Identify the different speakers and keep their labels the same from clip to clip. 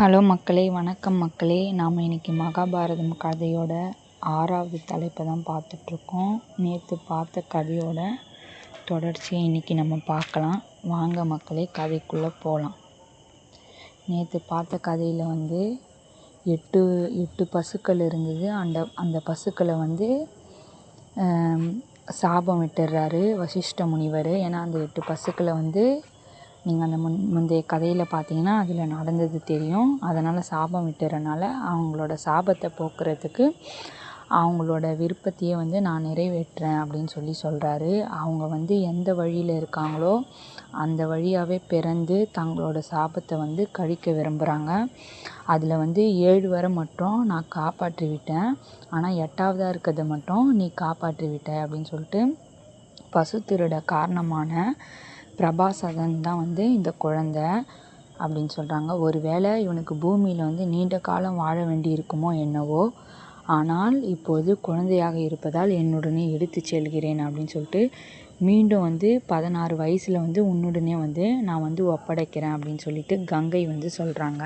Speaker 1: Hello மக்களே வணக்கம் மக்களே. நாம் இன்றைக்கி மகாபாரதம் கதையோட ஆறாவது தலைப்பை தான் பார்த்துட்ருக்கோம். நேற்று பார்த்த கதையோட தொடர்ச்சியை இன்றைக்கி நம்ம பார்க்கலாம். வாங்க மக்களே கதைக்குள்ளே போகலாம் நேற்று பார்த்த கதையில் வந்து எட்டு எட்டு பசுக்கள் இருந்தது. அந்த அந்த பசுக்களை வந்து சாபம் விட்டுடுறாரு வசிஷ்ட முனிவர். ஏன்னா அந்த எட்டு பசுக்களை வந்து நீங்கள் அந்த முன் முந்தைய கதையில் பார்த்தீங்கன்னா அதில் நடந்தது தெரியும். அதனால் சாபம் விட்டுறனால அவங்களோட சாபத்தை போக்குறதுக்கு அவங்களோட விருப்பத்தையே வந்து நான் நிறைவேற்றுறேன் அப்படின்னு சொல்லி சொல்கிறாரு அவங்க வந்து எந்த வழியில் இருக்காங்களோ அந்த வழியாகவே பிறந்து தங்களோட சாபத்தை வந்து கழிக்க விரும்புகிறாங்க அதில் வந்து ஏழு வரை மட்டும் நான் காப்பாற்றி விட்டேன். ஆனால் எட்டாவதாக இருக்கிறத மட்டும் நீ காப்பாற்றி விட்ட அப்படின்னு சொல்லிட்டு பசு திருட காரணமான பிரபாசகன் தான் வந்து இந்த குழந்த அப்படின்னு சொல்கிறாங்க ஒரு வேளை இவனுக்கு பூமியில் வந்து நீண்ட காலம் வாழ வேண்டி இருக்குமோ என்னவோ. ஆனால் இப்போது குழந்தையாக இருப்பதால் என்னுடனே எடுத்து செல்கிறேன் அப்படின்னு சொல்லிட்டு மீண்டும் வந்து பதினாறு வயசில் வந்து உன்னுடனே வந்து நான் வந்து ஒப்படைக்கிறேன் அப்படின்னு சொல்லிட்டு கங்கை வந்து சொல்கிறாங்க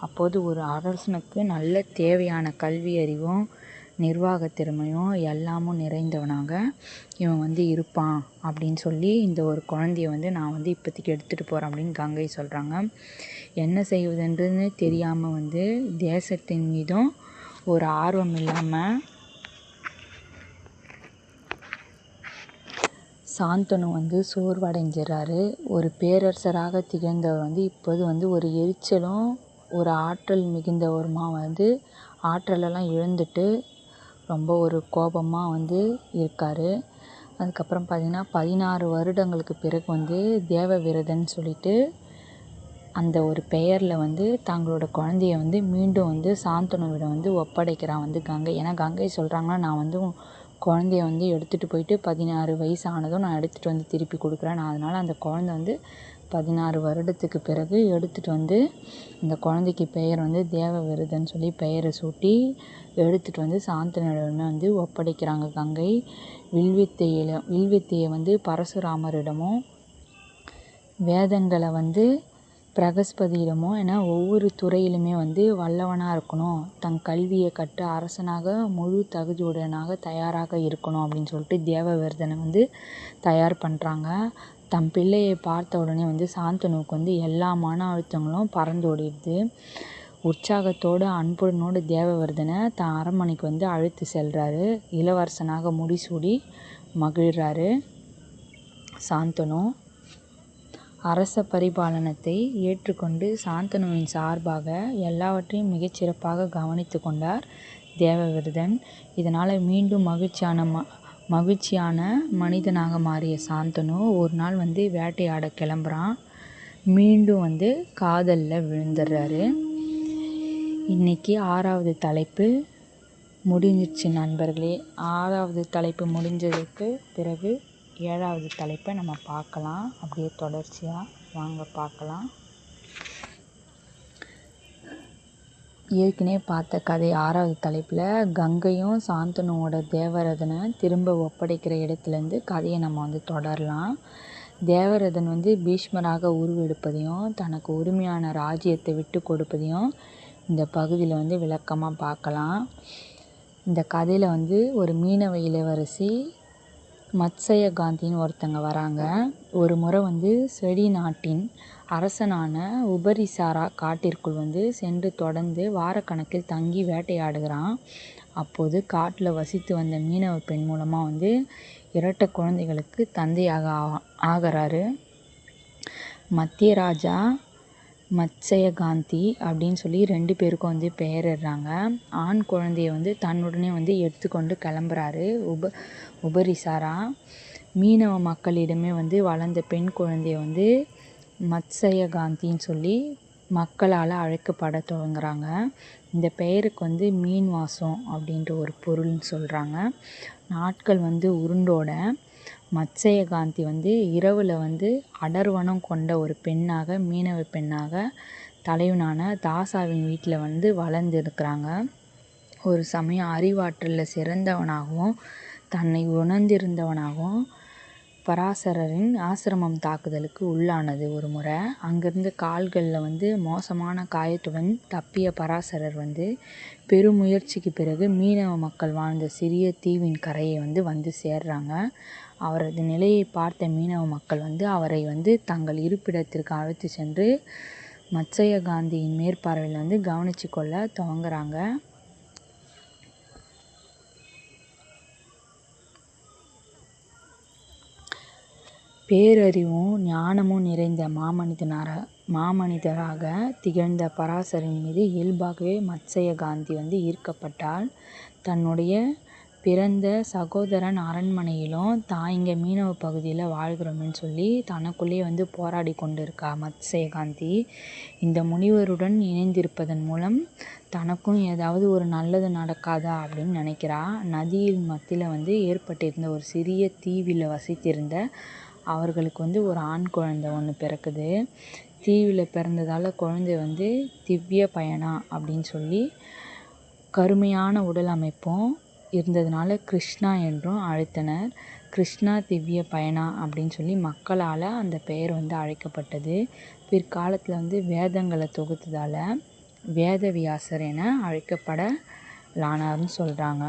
Speaker 1: அப்போது ஒரு அரசனுக்கு நல்ல தேவையான கல்வி அறிவும் நிர்வாக திறமையும் எல்லாமும் நிறைந்தவனாக இவன் வந்து இருப்பான் அப்படின்னு சொல்லி இந்த ஒரு குழந்தைய வந்து நான் வந்து இப்போதைக்கு எடுத்துகிட்டு போகிறேன் அப்படின்னு கங்கை சொல்கிறாங்க என்ன செய்வதுன்றதுன்னு தெரியாமல் வந்து தேசத்தின் மீதும் ஒரு ஆர்வம் இல்லாமல் சாந்தனு வந்து சோர்வடைஞ்சிடறாரு ஒரு பேரரசராக திகழ்ந்தவர் வந்து இப்போது வந்து ஒரு எரிச்சலும் ஒரு ஆற்றல் மிகுந்தவருமா வந்து ஆற்றலெல்லாம் இழந்துட்டு ரொம்ப ஒரு கோபமாக வந்து இருக்கார். அதுக்கப்புறம் பார்த்திங்கன்னா பதினாறு வருடங்களுக்கு பிறகு வந்து தேவ விரதன் சொல்லிட்டு அந்த ஒரு பெயரில் வந்து தங்களோட குழந்தைய வந்து மீண்டும் வந்து சாந்தனுவிடம் வந்து ஒப்படைக்கிறான் வந்து கங்கை. ஏன்னா கங்கை சொல்கிறாங்கன்னா நான் வந்து குழந்தைய வந்து எடுத்துகிட்டு போயிட்டு பதினாறு வயசு ஆனதும் நான் எடுத்துகிட்டு வந்து திருப்பி கொடுக்குறேன். நான் அதனால் அந்த குழந்த வந்து பதினாறு வருடத்துக்கு பிறகு எடுத்துகிட்டு வந்து இந்த குழந்தைக்கு பெயர் வந்து தேவ சொல்லி பெயரை சூட்டி எடுத்துகிட்டு வந்து சாந்தனிடமே வந்து ஒப்படைக்கிறாங்க கங்கை. வில்வித்தையில் வில்வித்தையை வந்து பரசுராமரிடமும் வேதங்களை வந்து பிரகஸ்பதியிடமும் ஏன்னா ஒவ்வொரு துறையிலுமே வந்து வல்லவனாக இருக்கணும். தன் கல்வியை கற்று அரசனாக முழு தகுதியுடனாக தயாராக இருக்கணும் அப்படின்னு சொல்லிட்டு தேவவிரதனை வந்து தயார் பண்ணுறாங்க தன் பிள்ளையை பார்த்த உடனே வந்து சாந்தனுவுக்கு வந்து எல்லா மன அழுத்தங்களும் பறந்து ஓடிடுது. உற்சாகத்தோடு அன்புடனோடு தேவவர்தனை தன் அரண்மனைக்கு வந்து அழைத்து செல்கிறாரு இளவரசனாக முடிசூடி மகிழ்கிறாரு சாந்தனு. அரச பரிபாலனத்தை ஏற்றுக்கொண்டு சாந்தனுவின் சார்பாக எல்லாவற்றையும் மிகச்சிறப்பாக கவனித்து கொண்டார் தேவவிரதன். இதனால் மீண்டும் மகிழ்ச்சியான ம மகிழ்ச்சியான மனிதனாக மாறிய சாந்தனு ஒரு நாள் வந்து வேட்டையாட கிளம்புறான். மீண்டும் வந்து காதலில் விழுந்துடுறாரு இன்றைக்கி ஆறாவது தலைப்பு முடிஞ்சிடுச்சு நண்பர்களே. ஆறாவது தலைப்பு முடிஞ்சதுக்கு பிறகு ஏழாவது தலைப்பை நம்ம பார்க்கலாம். அப்படியே தொடர்ச்சியாக வாங்க பார்க்கலாம். ஏற்கனவே பார்த்த கதை ஆறாவது தலைப்பில் கங்கையும் சாந்தனுவோட தேவரதனை திரும்ப ஒப்படைக்கிற இடத்துலேருந்து கதையை நம்ம வந்து தொடரலாம். தேவரதன் வந்து பீஷ்மராக உருவெடுப்பதையும் தனக்கு உரிமையான ராஜ்யத்தை விட்டு கொடுப்பதையும் இந்த பகுதியில் வந்து விளக்கமாக பார்க்கலாம். இந்த கதையில் வந்து ஒரு மீனவ இளவரசி மத்சய காந்தின்னு ஒருத்தங்க வராங்க. ஒரு முறை வந்து செடி நாட்டின் அரசனான உபரிசாரா காட்டிற்குள் வந்து சென்று தொடர்ந்து வாரக்கணக்கில் தங்கி வேட்டையாடுகிறான். அப்போது காட்டில் வசித்து வந்த மீனவ பெண் மூலமாக வந்து இரட்டை குழந்தைகளுக்கு தந்தையாக ஆகிறாரு. மத்திய ராஜா மத்சயகாந்தி அப்படின்னு சொல்லி ரெண்டு பேருக்கும் வந்து பெயரிடுறாங்க. ஆண் குழந்தைய வந்து தன்னுடனே வந்து எடுத்துக்கொண்டு கிளம்புறாரு உப உபரிசாரா. மீனவ மக்களிடமே வந்து வளர்ந்த பெண் குழந்தைய வந்து மத்சய காந்தின்னு சொல்லி மக்களால் அழைக்கப்பட துவங்குறாங்க. இந்த பெயருக்கு வந்து மீன் வாசம் அப்படின்ற ஒரு பொருள்னு சொல்கிறாங்க நாட்கள் வந்து உருண்டோட மத்சயகாந்தி வந்து இரவில் வந்து அடர்வனம் கொண்ட ஒரு பெண்ணாக மீனவ பெண்ணாக தலைவனான தாசாவின் வீட்டில் வந்து வளர்ந்துருக்கிறாங்க. ஒரு சமயம் அறிவாற்றலில் சிறந்தவனாகவும் தன்னை உணர்ந்திருந்தவனாகவும் பராசரரின் ஆசிரமம் தாக்குதலுக்கு உள்ளானது ஒரு முறை. அங்கேருந்து கால்களில் வந்து மோசமான காயத்துடன் தப்பிய பராசரர் வந்து பெருமுயற்சிக்கு பிறகு மீனவ மக்கள் வாழ்ந்த சிறிய தீவின் கரையை வந்து வந்து சேர்றாங்க. அவரது நிலையை பார்த்த மீனவ மக்கள் வந்து அவரை வந்து தங்கள் இருப்பிடத்திற்கு அழைத்து சென்று மச்சய காந்தியின் மேற்பார்வையில் வந்து கவனித்து கொள்ள துவங்குறாங்க. பேரறிவும் ஞானமும் நிறைந்த மாமனிதனார மாமனிதராக திகழ்ந்த பராசரின் மீது இயல்பாகவே மத்சய காந்தி வந்து ஈர்க்கப்பட்டால் தன்னுடைய பிறந்த சகோதரன் அரண்மனையிலும் தான் இங்கே மீனவ பகுதியில் வாழ்கிறோமேன்னு சொல்லி தனக்குள்ளேயே வந்து போராடி கொண்டு இருக்கா மத்சய காந்தி இந்த முனிவருடன் இணைந்திருப்பதன் மூலம் தனக்கும் ஏதாவது ஒரு நல்லது நடக்காதா அப்படின்னு நினைக்கிறா. நதியின் மத்தியில் வந்து ஏற்பட்டிருந்த ஒரு சிறிய தீவில் வசித்திருந்த அவர்களுக்கு வந்து ஒரு ஆண் குழந்தை ஒன்று பிறக்குது. தீவில் பிறந்ததால் குழந்தை வந்து திவ்ய பயனா அப்படின்னு சொல்லி கருமையான உடல் அமைப்பும் இருந்ததுனால கிருஷ்ணா என்றும் அழைத்தனர். கிருஷ்ணா திவ்ய பயனா அப்படின்னு சொல்லி மக்களால் அந்த பெயர் வந்து அழைக்கப்பட்டது. பிற்காலத்தில் வந்து வேதங்களை தொகுத்ததால் வேதவியாசர் என அழைக்கப்படலானார்னு சொல்கிறாங்க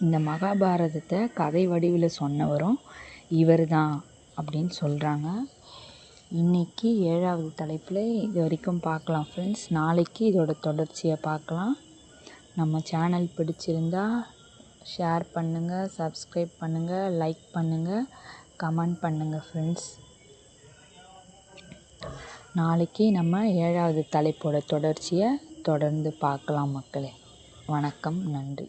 Speaker 1: இந்த மகாபாரதத்தை கதை வடிவில் சொன்னவரும் இவர் தான் அப்படின்னு சொல்கிறாங்க இன்றைக்கி ஏழாவது தலைப்பில் இது வரைக்கும் பார்க்கலாம் ஃப்ரெண்ட்ஸ் நாளைக்கு இதோட தொடர்ச்சியை பார்க்கலாம். நம்ம சேனல் பிடிச்சிருந்தா ஷேர் பண்ணுங்கள் சப்ஸ்கிரைப் பண்ணுங்கள் லைக் பண்ணுங்கள் கமெண்ட் பண்ணுங்கள் ஃப்ரெண்ட்ஸ் நாளைக்கு நம்ம ஏழாவது தலைப்போட தொடர்ச்சியை தொடர்ந்து பார்க்கலாம் மக்களே. வணக்கம் நன்றி.